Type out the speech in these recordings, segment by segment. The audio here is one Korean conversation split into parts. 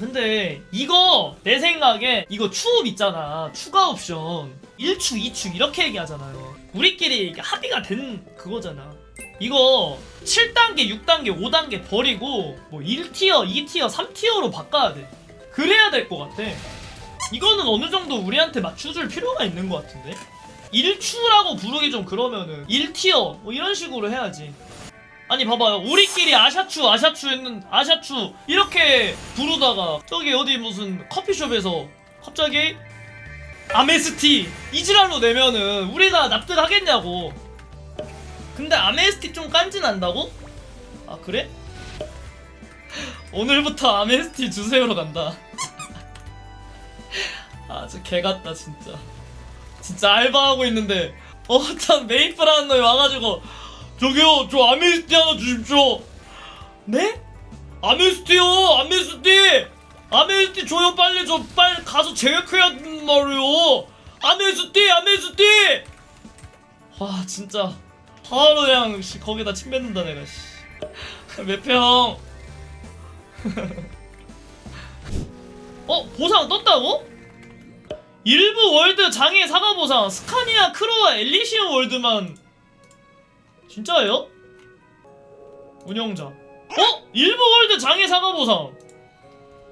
근데 이거 내 생각에 이거 추업 있잖아. 추가 옵션. 1축 2축 이렇게 얘기하잖아요. 우리끼리 합의가 된 그거잖아. 이거 7단계 6단계 5단계 버리고 뭐 1티어 2티어 3티어로 바꿔야 돼. 그래야 될 것 같아. 이거는 어느 정도 우리한테 맞춰줄 필요가 있는 것 같은데? 1추라고 부르기 좀 그러면은 1티어 뭐 이런 식으로 해야지 아니 봐봐요. 우리끼리 아샤추 아샤추 했는 아샤추 이렇게 부르다가 저기 어디 무슨 커피숍에서 갑자기 아메스티 이지랄로 내면은 우리가 납득하겠냐고. 근데 아메스티 좀 깐진한다고? 아 그래? 오늘부터 아메스티 주세요로 간다. 아 저 개같다 진짜. 진짜 알바하고 있는데. 어떤 메이플하는 놈이 와가지고 저기요 저 아메스티 하나 주십시오. 네? 아메스티요 아메스티! 아메스티 줘요 빨리. 저 빨리 가서 제격해야 된단 말이에요. 아메스티 아메스티! 와 진짜. 바로 그냥 씨, 거기다 침 뱉는다 내가 씨. 매평 어 보상 떴다고? 일부 월드 장애 사과 보상. 스카니아 크로와 엘리시온 월드만 진짜예요? 운영자 어? 일부 월드 장애 사과 보상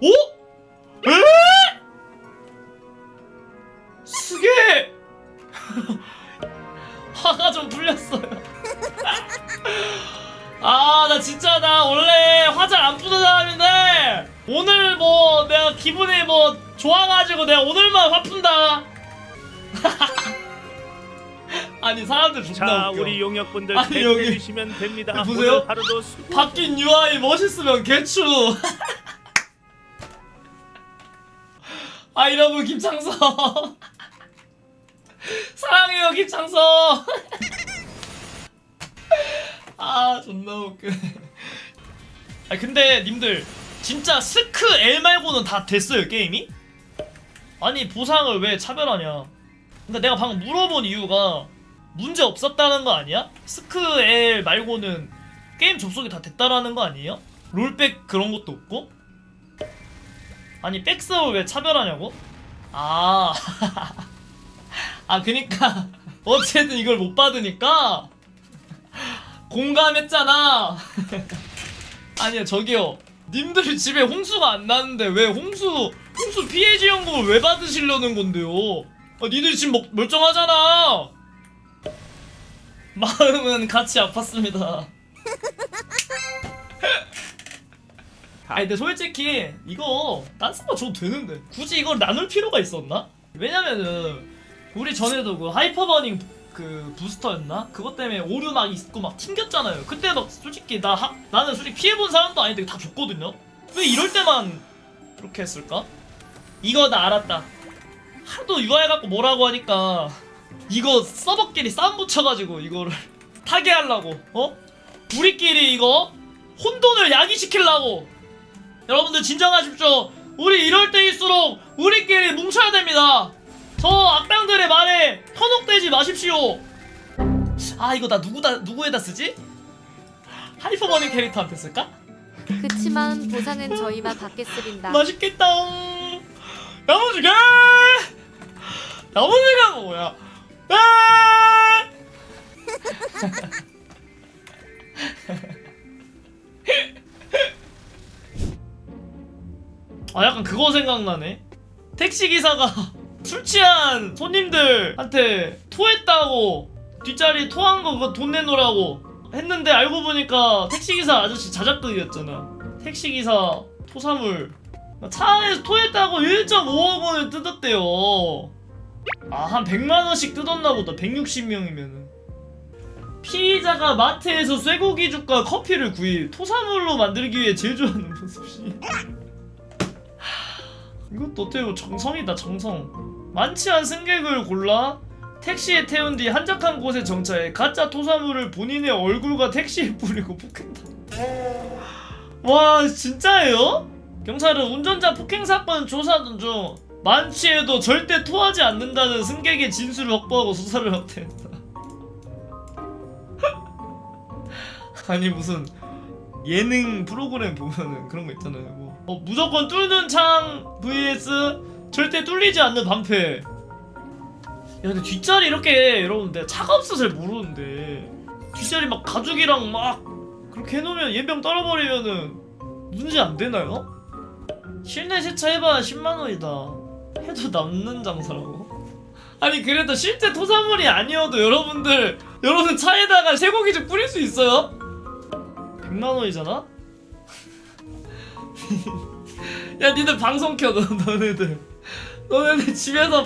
오? 에? 스게 화가 좀 풀렸어요 아 나 진짜 나 원래 화잘안 푸는 사람인데 오늘 뭐 내가 기분이 뭐 좋아가지고 내가 오늘만 화 푼다 아니 사람들 존나 자, 웃겨 우리 용역분들 아니, 여기- 내주시면 됩니다. 보세요. 오늘 하루도 바뀐 UI 멋있으면 개추 아 이러분 김창석 사랑해요 김창석 아 존나 웃겨 아 근데 님들 진짜 스크 L 말고는 다 됐어요 게임이? 아니 보상을 왜 차별하냐 근데 내가 방금 물어본 이유가 문제 없었다는 거 아니야? 스크 L 말고는 게임 접속이 다 됐다라는 거 아니에요? 롤백 그런 것도 없고? 아니 백스업을 왜 차별하냐고? 아, 아 그니까 어쨌든 이걸 못 받으니까 공감했잖아. 아니요 저기요, 님들 집에 홍수가 안 나는데 왜 홍수 홍수 피해 지원금을 왜 받으시려는 건데요? 아, 니들 지금 멀- 멀쩡하잖아. 마음은 같이 아팠습니다. 아니 근데 솔직히 이거 딴 스파 줘도 되는데 굳이 이걸 나눌 필요가 있었나? 왜냐면은 우리 전에도 그 하이퍼버닝 그 부스터였나? 그것 때문에 오류 막 있고 막 튕겼잖아요 그때 막 솔직히 나 하- 나는 솔직히 피해본 사람도 아닌데 다 줬거든요 왜 이럴 때만 그렇게 했을까? 이거 나 알았다 하도 UI 갖고 뭐라고 하니까 이거 서버끼리 싸움 붙여가지고 이거를 타게 하려고 어? 우리끼리 이거 혼돈을 야기시키려고 여러분들 진정하십시오 우리 이럴 때일수록 우리끼리 뭉쳐야 됩니다 저 악당들의 말에 현혹되지 마십시오 아 이거 나 누구다 누구에다 쓰지? 하이퍼버닝 캐릭터한테 쓸까? 그치만 보상은 저희만 받겠습니다. 맛있겠다 야무지게 야무지게 뭐야 아! 아 약간 그거 생각나네. 택시기사가 술 취한 손님들한테 토했다고 뒷자리 토한 거 그거 돈 내놓으라고 했는데 알고 보니까 택시기사 아저씨 자작극이었잖아. 택시기사 토사물. 차 안에서 토했다고 1.5억 원을 뜯었대요 아 한 100만 원씩 뜯었나 보다. 160명이면은. 피의자가 마트에서 쇠고기죽과 커피를 구입 토사물로 만들기 위해 제조하는 모습이 이것도 어떻게 정성이다 정성. 만취한 승객을 골라 택시에 태운 뒤 한적한 곳에 정차해 가짜 토사물을 본인의 얼굴과 택시에 뿌리고 폭행다. 와 진짜예요? 경찰은 운전자 폭행 사건 조사하던 중 만취해도 절대 토하지 않는다는 승객의 진술을 확보하고 수사를 확대했다 아니 무슨 예능 프로그램 보면은 그런 거 있잖아요. 뭐 어, 무조건 뚫는 창 vs 절대 뚫리지 않는 방패. 야 근데 뒷자리 이렇게 여러분 내가 차가 없어서 잘 모르는데 뒷자리 막 가죽이랑 막 그렇게 해놓으면 예병 떨어버리면은 문제 안 되나요? 실내 세차 해봐야 10만 원이다. 해도 남는 장사라고. 아니 그래도 실제 토사물이 아니어도 여러분들 여러분 차에다가 쇠고기 좀 뿌릴 수 있어요? 100만 원이잖아? 야 니들 방송 켜 너, 너네들 너네들 집에서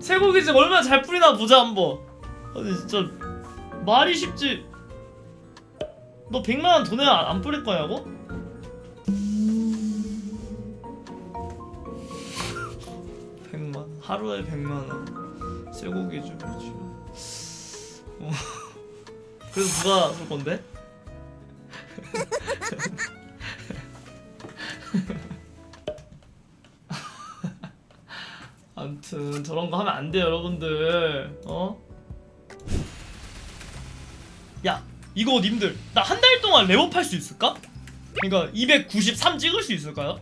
쇠고기 좀 얼마나 잘 뿌리나 보자 한번 아니 진짜 말이 쉽지 너 100만 원 돈에 안, 안 뿌릴 거냐고? 하루에 100만 원 쇠고기 좀 해주 어. 그래서 누가 쏠 건데? 아무튼 저런 거 하면 안 돼요 여러분들 어? 야 이거 님들 나 한 달 동안 레벨업 할수 있을까? 그러니까 293 찍을 수 있을까요?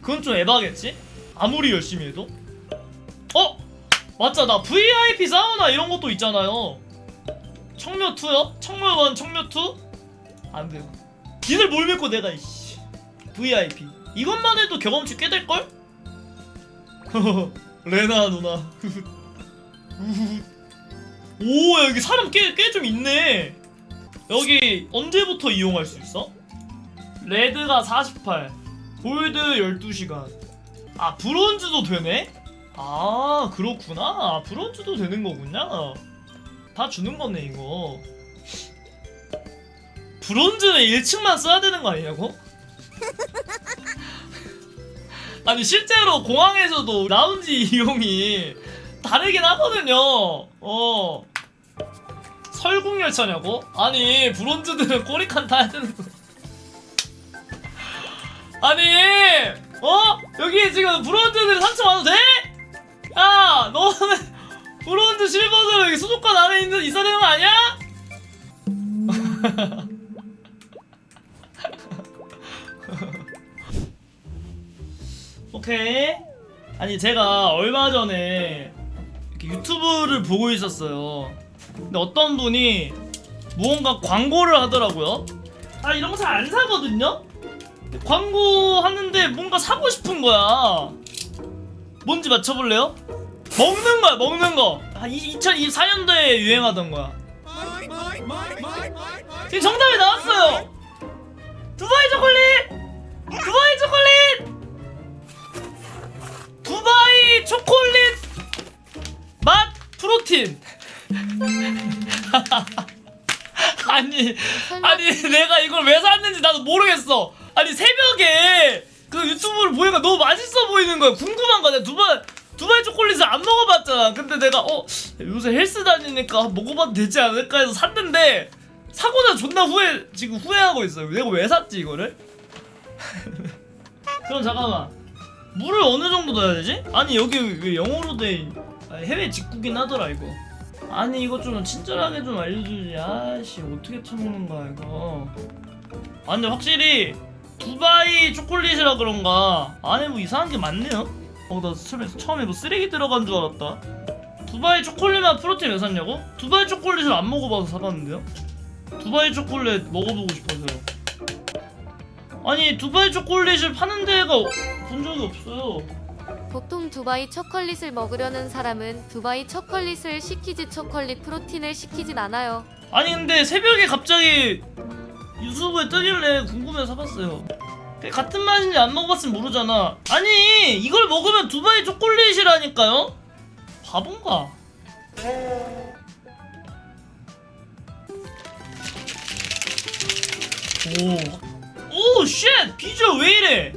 그건 좀 에바겠지? 아무리 열심히 해도 어? 맞자 나 VIP 사우나 이런 것도 있잖아요 청묘 2요? 청묘 1 청묘 2? 안 돼요 니들 뭘 믿고 내가 이씨 VIP 이것만 해도 경험치 꽤 될걸? 레나 누나 오 여기 사람 꽤 꽤 좀 있네 여기 언제부터 이용할 수 있어? 레드가 48 골드 12시간 아 브론즈도 되네? 아 그렇구나 아, 브론즈도 되는 거구나 다 주는 거네 이거 브론즈는 1층만 써야 되는 거 아니냐고? 아니 실제로 공항에서도 라운지 이용이 다르긴 하거든요 어 설국열차냐고? 아니 브론즈들은 꼬리칸 타야 되는 거 아니 어? 여기 지금 브론즈들 3층 와도 돼? 야 너는 브론즈 실버들 여기 수족관 안에 있는, 있어야 되는 거 아니야? 오케이 아니 제가 얼마 전에 유튜브를 보고 있었어요 근데 어떤 분이 무언가 광고를 하더라고요 아 이런 거 잘 안 사거든요 광고 하는데 뭔가 사고 싶은 거야. 뭔지 맞춰볼래요? 먹는 거야, 먹는 거. 한 2024년도에 유행하던 거야. 지금 정답이 나왔어요. 두바이 초콜릿, 두바이 초콜릿, 두바이 초콜릿 맛 프로틴. 아니, 아니 내가 이걸 왜 샀는지 나도 모르겠어. 아니 새벽에 그 유튜브를 보니까 너무 맛있어 보이는 거야. 궁금한 거야. 두바이 두바이 초콜릿을 안 먹어봤잖아. 근데 내가 어 요새 헬스 다니니까 먹어봐도 되지 않을까 해서 샀는데 사고 나 존나 후회 지금 후회하고 있어요. 내가 왜 샀지 이거를? 그럼 잠깐만 물을 어느 정도 넣어야 되지? 아니 여기 왜 영어로 돼 있- 아니, 해외 직구긴 하더라 이거. 아니 이거 좀 친절하게 좀 알려주지. 아씨 어떻게 처먹는 거야 이거. 아 근데 확실히 두바이 초콜릿이라 그런가 안에 뭐 이상한 게 많네요. 어나 처음에 처음에 뭐 쓰레기 들어간 줄 알았다. 두바이 초콜릿만 프로틴 왜 샀냐고? 두바이 초콜릿을 안 먹어봐서 사봤는데요. 두바이 초콜릿 먹어보고 싶어서요. 아니 두바이 초콜릿을 파는 데가 본 적이 없어요. 보통 두바이 초콜릿을 먹으려는 사람은 두바이 초콜릿을 시키지 초콜릿 프로틴을 시키진 않아요. 아니 근데 새벽에 갑자기 유튜브에 뜨길래 궁금해서 사봤어요. 그 같은 맛인지 안 먹어봤으면 모르잖아. 아니 이걸 먹으면 두바이 초콜릿이라니까요? 바본가? 오, 오, 쉣! 비주얼 왜 이래?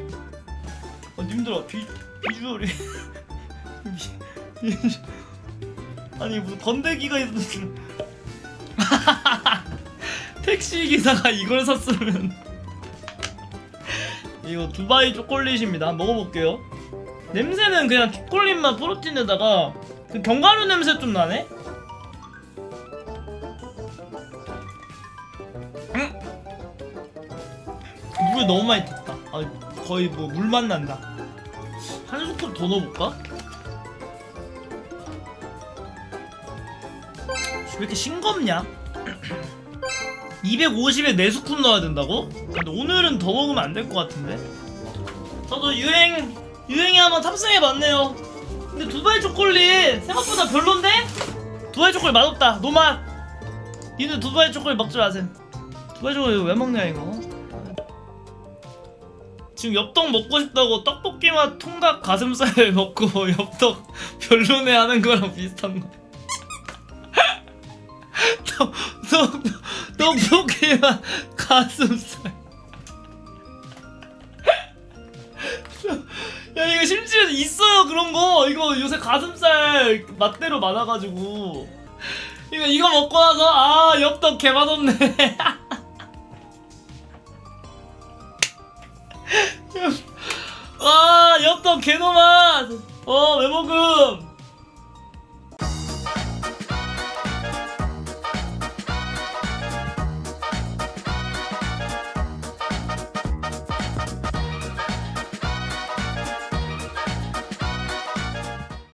아, 님들아, 비, 비주얼이. 비- 아니, 무슨 건데기가 있는. 택시 기사가 이걸 샀으면. 이거 두바이 초콜릿입니다. 먹어볼게요. 냄새는 그냥 초콜릿만 프로틴에다가 그 견과류 냄새 좀 나네? 음? 너무 많이 탔다. 아, 거의 뭐 물맛 난다. 한 스푼 더 넣어볼까? 왜 이렇게 싱겁냐? 250에 4스푼 넣어야 된다고? 근데 오늘은 더 먹으면 안 될 것 같은데? 저도 유행, 유행에 한번 탑승해봤네요. 근데 두바이 초콜릿 생각보다 별론데? 두바이 초콜릿 맛없다. 노맛. 니는 두바이 초콜릿 먹지 마셈. 두바이 초콜릿 왜 먹냐 이거? 지금 엽떡 먹고 싶다고 떡볶이 맛 통닭 가슴살 먹고 엽떡 별로네 하는 거랑 비슷한 거. 떡, 떡, 맛 가슴살. 야 이거 심지어 있어요 그런 거. 이거 요새 가슴살 맛대로 많아가지고. 이거 이거 먹고 나서 아 엽떡 개 맛없네. 아 엽떡 개노맛 어왜 먹음